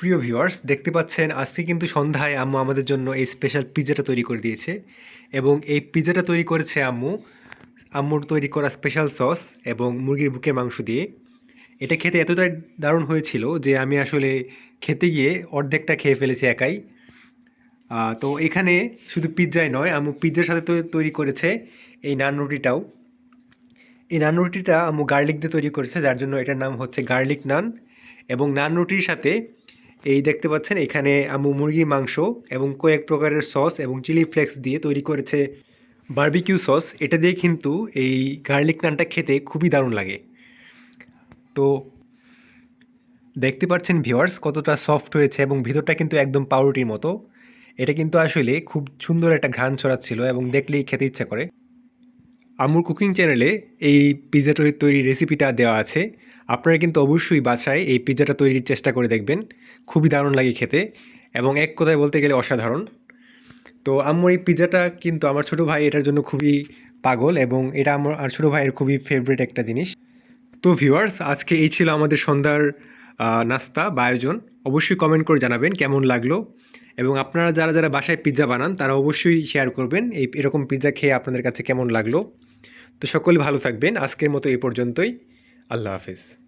প্রিয় ভিউয়ার্স, দেখতে পাচ্ছেন আজকে কিন্তু সন্ধ্যায় আম্মু আমাদের জন্য এই স্পেশাল পিৎজাটা তৈরি করে দিয়েছে এবং এই পিৎজাটা তৈরি করেছে আম্মু, আম্মুর তৈরি করা স্পেশাল সস এবং মুরগির বুকের মাংস দিয়ে। এটা খেতে এতটাই দারুণ হয়েছিল যে আমি আসলে খেতে গিয়ে অর্ধেকটা খেয়ে ফেলেছি একাই। তো এখানে শুধু পিৎজাই নয়, আম্মু পিৎজার সাথে তৈরি করেছে এই নান রুটিটাও। এই নান রুটিটা আম্মু গার্লিক দিয়ে তৈরি করেছে, যার জন্য এটার নাম হচ্ছে গার্লিক নান এবং নান রুটির সাথে এই দেখতে পাচ্ছেন, এখানে আম্মু মুরগির মাংস এবং কয়েক প্রকারের সস এবং চিলি ফ্লেক্স দিয়ে তৈরি করেছে বারবিকিউ সস। এটা দিয়ে কিন্তু এই গার্লিক নানটা খেতে খুবই দারুণ লাগে। তো দেখতে পাচ্ছেন ভিওয়ার্স কতটা সফট হয়েছে এবং ভিতরটা কিন্তু একদম পাউরুটির মতো। এটা কিন্তু আসলে খুব সুন্দর একটা ঘ্রাণ ছড়াচ্ছিল এবং দেখলেই খেতে ইচ্ছা করে। আমুর কুকিং চ্যানেলে এই পিৎজা তৈরির রেসিপিটা দেওয়া আছে। আপনারা কিন্তু অবশ্যই বাসায় এই পিৎজাটা তৈরির চেষ্টা করে দেখবেন। খুবই দারুণ লাগে খেতে এবং এক কথায় বলতে গেলে অসাধারণ। তো আমার এই পিৎজাটা কিন্তু আমার ছোটো ভাই এটার জন্য খুবই পাগল এবং এটা আমার আর ছোটো ভাইয়ের খুবই ফেভারিট একটা জিনিস। তো ভিউয়ার্স আজকে এই ছিল আমাদের সন্ধ্যার নাস্তা বা আয়োজন। অবশ্যই কমেন্ট করে জানাবেন কেমন লাগল এবং আপনারা যারা যারা বাসায় পিৎজা বানান, তারা অবশ্যই শেয়ার করবেন এই এরকম পিৎজা খেয়ে আপনাদের কাছে কেমন লাগল। তো সকলে ভালো থাকবেন। আজকের মতো এই পর্যন্তই। আল্লাহ হাফিজ।